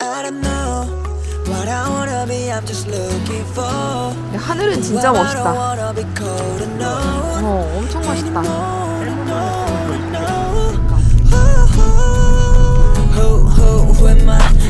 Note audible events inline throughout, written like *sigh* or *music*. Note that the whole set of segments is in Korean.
I don't know what I wanna be. I'm just looking for. 근데 하늘은 진짜 What I 멋있다. wanna be cold and know. 어, 엄청 멋있다.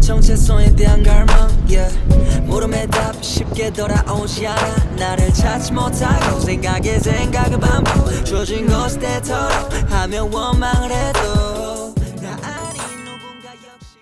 정체성에 대한 갈망, yeah. 물음에 답 쉽게 돌아오지 않아. 나를 찾지 못하고 생각에 생각을 반복. 주어진 것에 대토록 하며 원망을 해도 나 아닌 누군가 역시.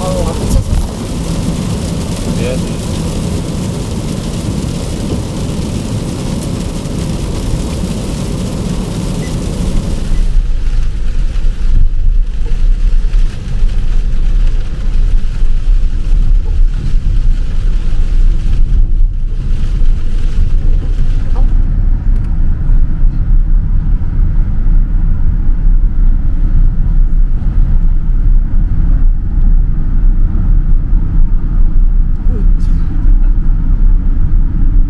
어, 미쳤어. 해야지.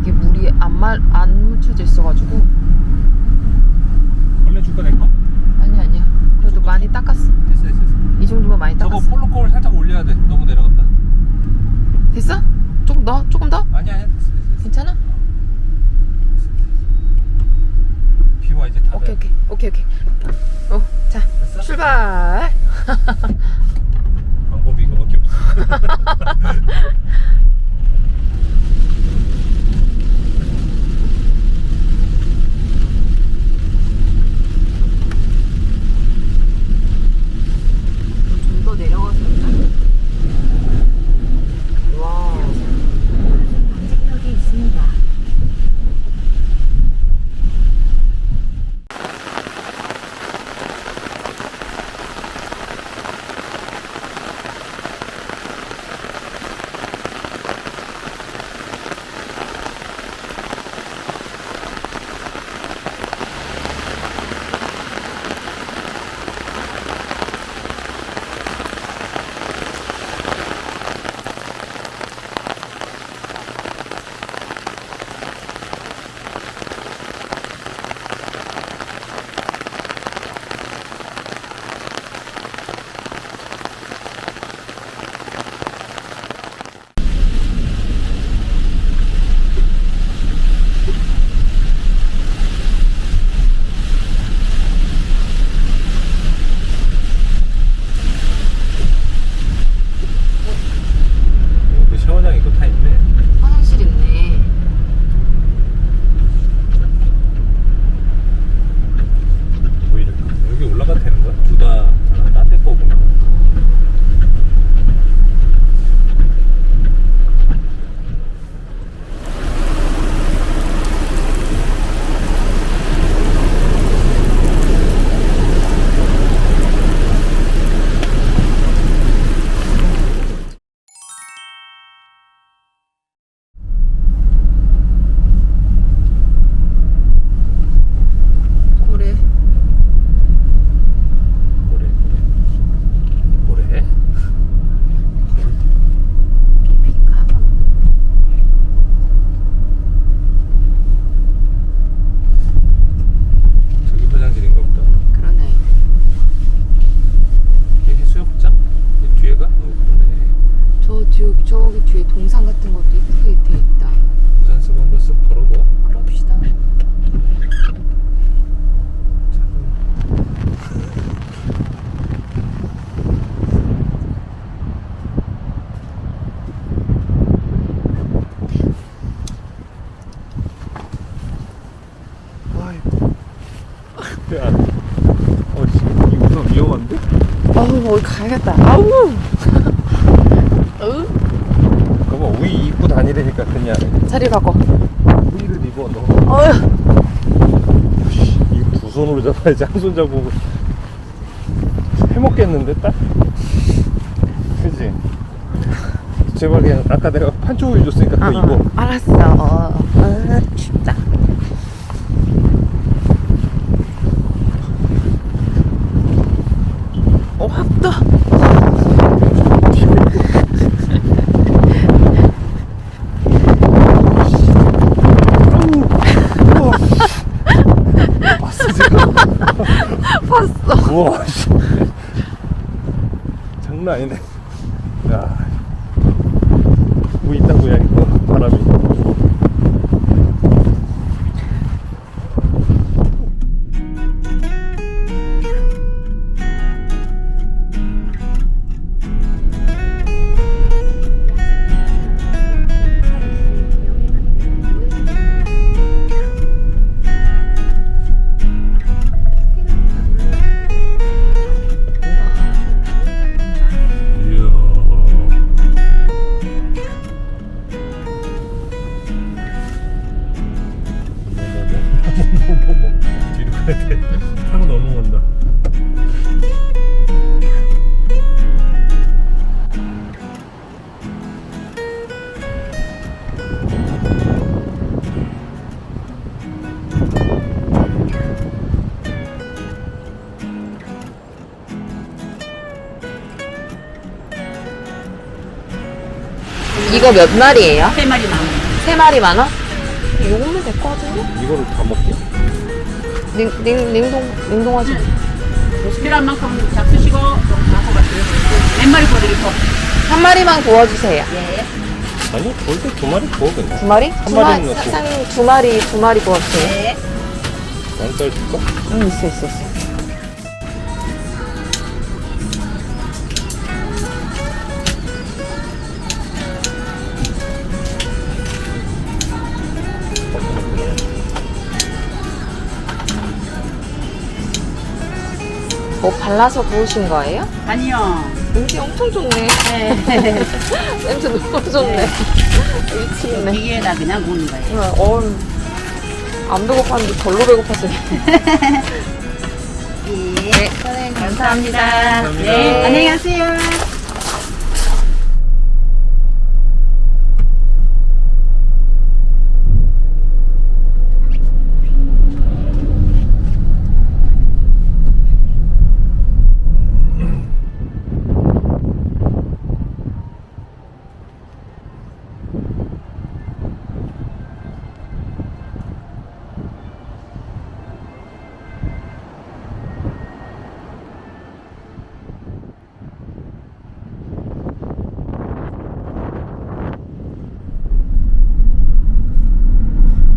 이게 물이 안, 말, 안 묻혀져 있어가지고. 원래 줄까 내 거? 아니, 아니야. 그래도 많이 닦았어. 됐어 됐어. 됐어. 이 정도면 많이 저거 닦았어. 볼로코를 살짝 올려야 돼. 너무 내려갔다. 됐어? 조금 더? 조금 더? 아니야 아니야. 됐어 됐어. 됐어. 괜찮아? 비와 이제 다 오케이, 돼. 오케이. 오케이, 오케이. 어, 자, 됐어? 출발. 방법이 이거밖에 없어. *laughs* 가야겠다. 아우! 으? 그거 우이 입고 다니려니까 그냥 자리 바꿔. 우이를 입어 너. 어휴. 이거 두 손으로 잡아야지 한 손 잡고 해먹겠는데 딱? 그지? 제발 그냥 아까 내가 판초 우유 줬으니까 그거 입어 알았어. 어, 어, 춥다. 어, 확 봤어. 우와 씨. 장난 아니네 야. 뭐 있다고야 이거? 바람이 타고 넘어간다 이거 몇 마리예요? 세 마리 만 원. 세 마리 만 원? 요거면 될것 같은데? 이거를 다 먹게? 냉, 냉, 냉동, 냉동하지. 필요한 만큼 잡수시고 좀 갖고 가세요. 몇 마리 보내겠어? 한 마리만 구워주세요. 예. 아니 거기서 두 마리 구워 그냥 두 마리? 두 마- 마리는 넣고. 사장님 두 마리, 두 마리 구워주세요. 예. 왕짤 줄까? 응, 있어, 있어, 있어. 뭐 발라서 구우신 거예요? 아니요. 냄새 엄청 좋네. 네. *laughs* 냄새 너무 좋네. 미치겠네. 기계에다 그냥 구우는 거예요. 어, 안 배고팠는데 별로 배고팠어요. *laughs* 예. 선생님 감사합니다. 감사합니다. 네. 안녕히 가세요.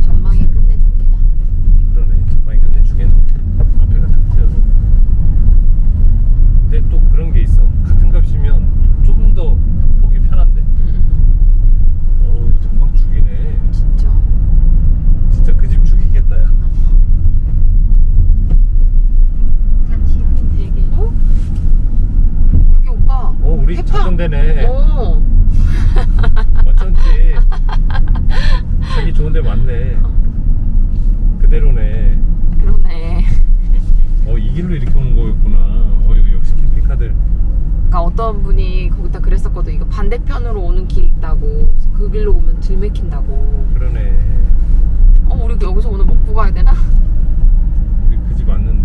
전망이 끝내줍니다. 그러네 많이 끝내주겠네 앞에가 탁 트여서 근데 또 그런 게 있어 같은 값이면 조금 더 보기 편한데 어우 전망 죽이네 진짜. 진짜 그 집 죽이겠다 야 잠시 후 되게. 어? 여기 오빠. 어, 우리 해파. 데네 어. 어쩐지 자기 좋은 데 많네 그대로네 그러네. 어 이 길로 이렇게 오는 거였구나 어 이거 역시 캠핑카들 그러니까 어떤 분이 거기다 그랬었거든. 이거 반대편으로 오는 길 있다고. 그래서 그 길로 오면 들맥힌다고. 그러네 어, 우리 여기서 오늘 먹고 가야 되나? 우리 그 집 왔는데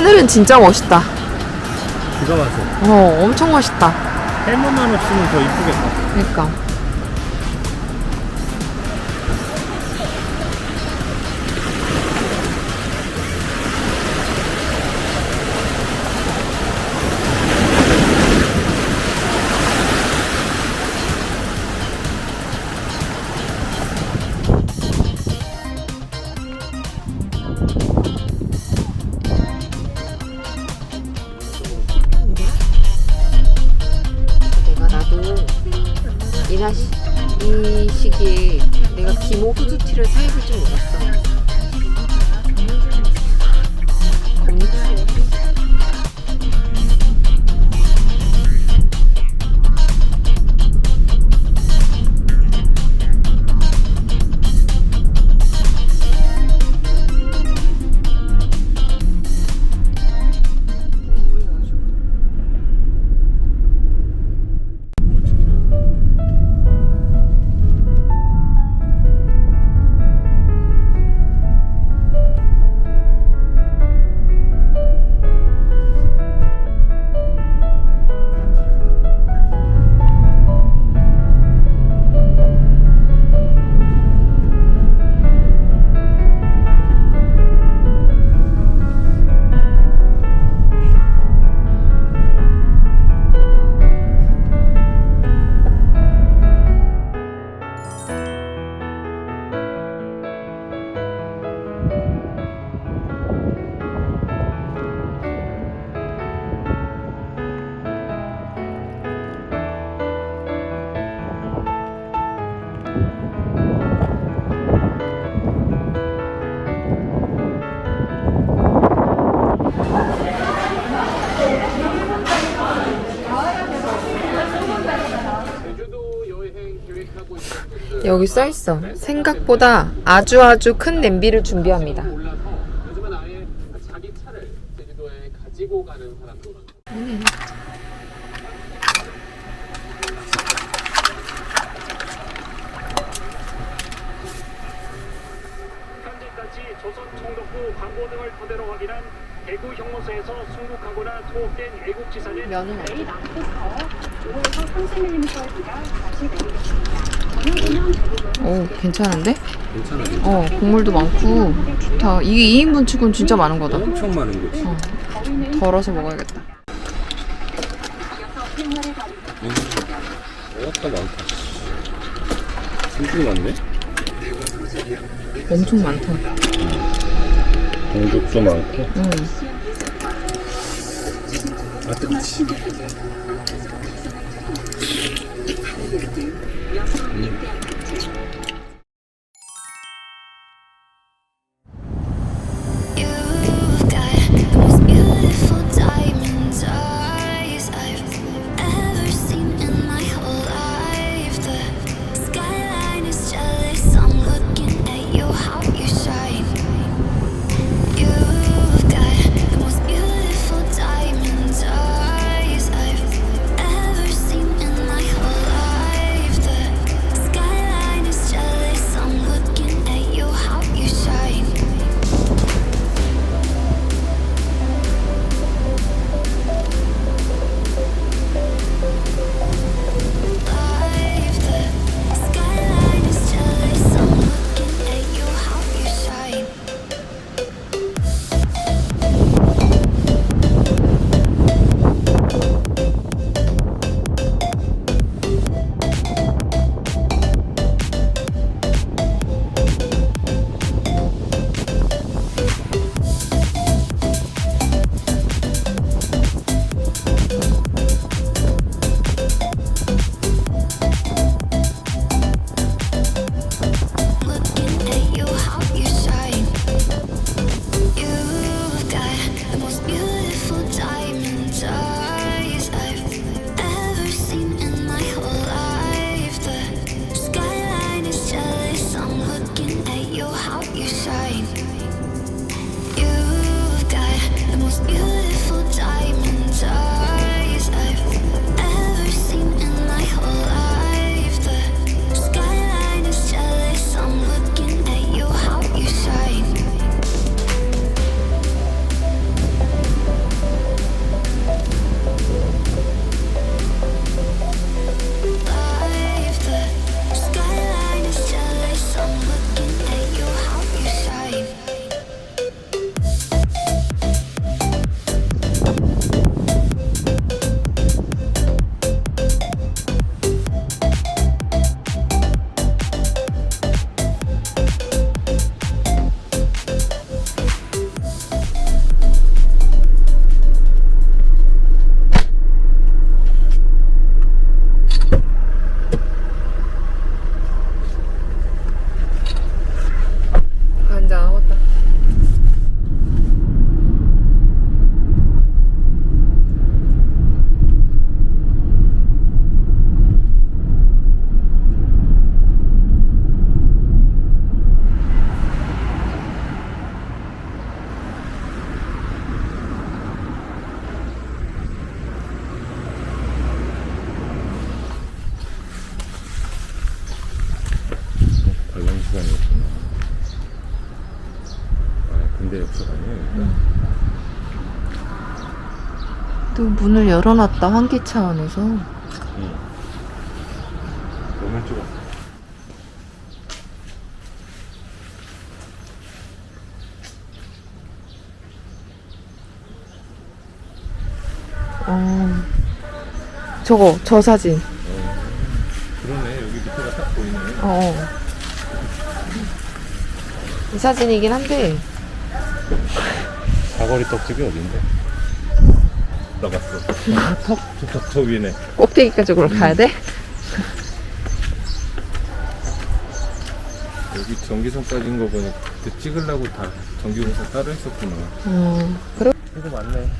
하늘은 진짜 멋있다. 비가 와서 어, 엄청 멋있다. 해무만 없으면 더 이쁘겠다 그러니까. 여기 써 있어. 생각보다 아주 아주 큰 냄비를 준비합니다. 현재까지 조선 총독부 광고 등을 토대로 확인한 대구 형무소에서 순국하거나 투옥된 애국지사는 면은 내일 낮부터 5에서 30mm의 비가 다시 내리겠습니다. 오 괜찮은데? 어 국물도 많고 좋다. 이게 2인분 치고는 진짜 많은 거다. 엄청 많은 거지. 어, 덜어서 먹어야겠다. 거리 어따 많다. 엄청 많네. 엄청 많다. 공격도 많고. 응. 아 뜨거지. 嗯 또 문을 열어놨다 환기차 안에서. 응. 너무 좁아. 어. 저거 저 사진. 그러네. 여기 밑에가 딱 보이네. 어. 이 사진이긴 한데 *laughs* 사거리 떡집이 어딘데? 나갔어. *laughs* 턱, 저, 저, 저 위네. 꼭대기까지 올라가야 돼? *laughs* 여기 전기선 빠진 거 보니 그때 찍으려고 다 전기공사 따로 했었구나. 어. 그래. 이거 맞네.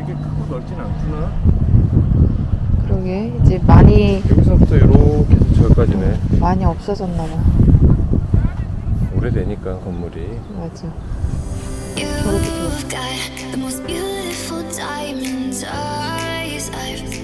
이게 크고 않구나. 그러게 이제 많이 여기서부터 이렇게 해서 저기까지네. 많이 없어졌나 봐. 오래되니까 건물이. 맞아. You've got the most beautiful diamond eyes I've